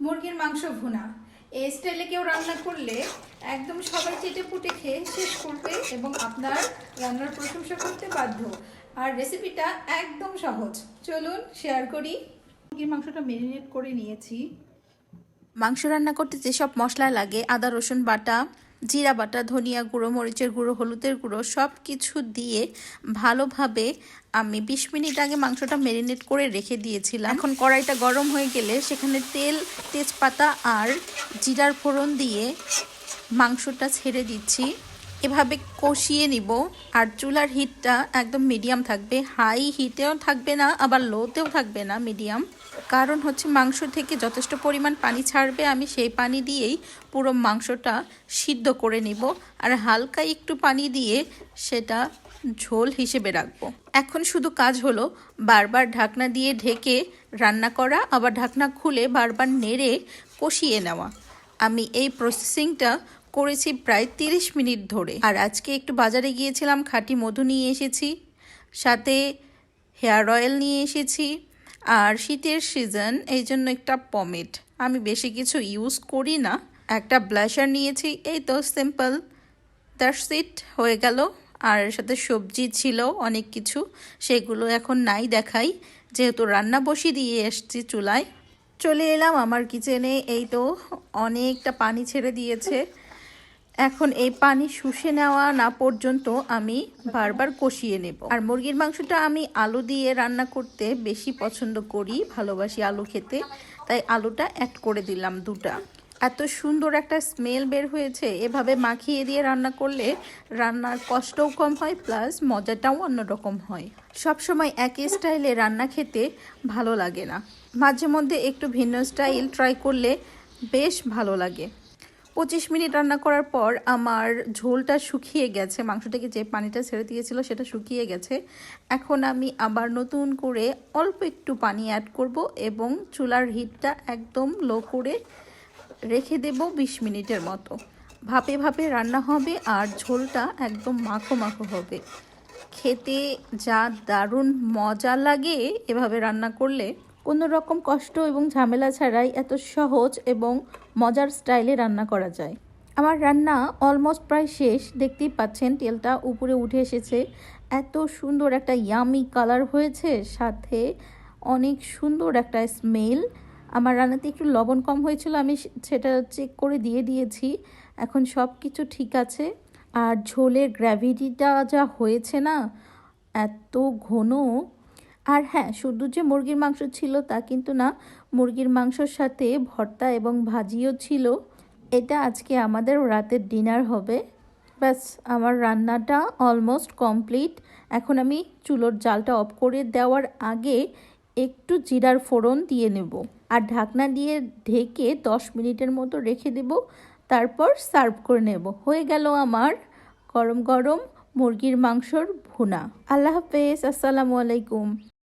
মুরগির মাংস ভুনা। এই স্টাইলে কেউ রান্না করলে একদম সবাই চেটে পুটে খেয়ে শেষ করবে এবং আপনার রান্নার প্রশংসা করতে বাধ্য। আর রেসিপিটা একদম সহজ। চলুন শেয়ার করি। মুরগির মাংসটা মেরিনেট করে নিয়েছি। মাংস রান্না করতে যেসব মশলা লাগে, আদা, রসুন, বাটা জিরা বাটা, ধনিয়া গুঁড়ো, মরিচের গুঁড়ো, হলুদের গুঁড়ো সব কিছু দিয়ে ভালোভাবে আমি বিশ মিনিট আগে মাংসটা ম্যারিনেট করে রেখে দিয়েছিলাম। এখন কড়াইটা গরম হয়ে গেলে সেখানে তেল, তেজপাতা আর জিরার ফোড়ন দিয়ে মাংসটা ছেড়ে দিচ্ছি। এভাবে কষিয়ে নিব, আর চুলার হিটটা একদম মিডিয়াম থাকবে। হাই হিটেও থাকবে না, আবার লোতেও থাকবে না মিডিয়াম কারণ হচ্ছে মাংস থেকে যথেষ্ট পরিমাণ পানি ছাড়বে, আমি সেই পানি দিয়েই পুরো মাংসটা সিদ্ধ করে নিব। আর হালকা একটু পানি দিয়ে সেটা ঝোল হিসেবে রাখব। এখন শুধু কাজ হলো বারবার ঢাকনা দিয়ে ঢেকে রান্না করা, আবার ঢাকনা খুলে বারবার নেড়ে কষিয়ে নেওয়া। আমি এই প্রসেসিংটা করেছি প্রায় তিরিশ মিনিট ধরে। আর আজকে একটু বাজারে গিয়েছিলাম, খাঁটি মধু নিয়ে এসেছি, সাথে হেয়ার অয়েল নিয়ে এসেছি, আর শীতের সিজন, এই জন্য একটা পমেট। আমি বেশি কিছু ইউজ করি না। একটা ব্লাশার নিয়েছি, এই তো সিম্পল, দ্যাটস হয়ে গেল। আর সাথে সবজি ছিল, অনেক কিছু, সেগুলো এখন নাই দেখাই, যেহেতু রান্না বসিয়ে দিয়ে এসছি চুলায়। চলে এলাম আমার কিচেনে এই তো অনেকটা পানি ছেড়ে দিয়েছে। এখন এই পানি শুষে নেওয়া না পর্যন্ত আমি বারবার কষিয়ে নেব। আর মুরগির মাংসটা আমি আলু দিয়ে রান্না করতে বেশি পছন্দ করি, ভালোবাসি আলু খেতে। তাই আলুটা অ্যাড করে দিলাম দুটা। এত সুন্দর একটা স্মেল বের হয়েছে। এভাবে মাখিয়ে দিয়ে রান্না করলে রান্নার কষ্টও কম হয় প্লাস মজাটাও অন্যরকম হয়। সবসময় একই স্টাইলে রান্না খেতে ভালো লাগে না। মাঝে মধ্যে একটু ভিন্ন স্টাইল ট্রাই করলে বেশ ভালো লাগে। পঁচিশ মিনিট রান্না করার পর আমার ঝোলটা শুকিয়ে গেছে মাংস থেকে যে পানিটা ছেড়ে দিয়েছিল সেটা শুকিয়ে গেছে। এখন আমি আবার নতুন করে অল্প একটু পানি অ্যাড করব এবং চুলার হিটটা একদম লো করে রেখে দেব বিশ মিনিটের মতো। ভাপে ভাপে রান্না হবে আর ঝোলটা একদম মাখো মাখো হবে। খেতে যা দারুণ মজা লাগে এভাবে রান্না করলে। কোনো রকম কষ্ট এবং ঝামেলা ছাড়াই এত সহজ এবং মজার স্টাইলে রান্না করা যায়। আমার রান্না অলমোস্ট প্রায় শেষ। দেখতেই পাচ্ছেন, তেলটা উপরে উঠে এসেছে। এত সুন্দর একটা ইয়ামি কালার হয়েছে, সাথে অনেক সুন্দর একটা স্মেল আমার রান্নাতে একটু লবণ কম হয়েছিল, আমি সেটা চেক করে দিয়ে দিয়েছি। এখন সব কিছু ঠিক আছে। আর ঝোলের গ্র্যাভিটিটা যা হয়েছে না, এত ঘন আর হ্যাঁ শুধু যে মুরগির মাংস ছিল তা কিন্তু না, মুরগির মাংসর সাথে ভর্তা এবং ভাজিও ছিল। এটা আজকে আমাদের রাতের ডিনার হবে। ব্যাস, আমার রান্নাটা অলমোস্ট কমপ্লিট এখন আমি চুলোর জালটা অফ করে দেওয়ার আগে একটু জিরার ফোড়ন দিয়ে নেব। আর ঢাকনা দিয়ে ঢেকে দশ মিনিটের মতো রেখে দেব। তারপর সার্ভ করে নেব। হয়ে গেল আমার গরম গরম মুরগির মাংসর ভুনা। আল্লাহ হাফেজ, আসসালামু আলাইকুম।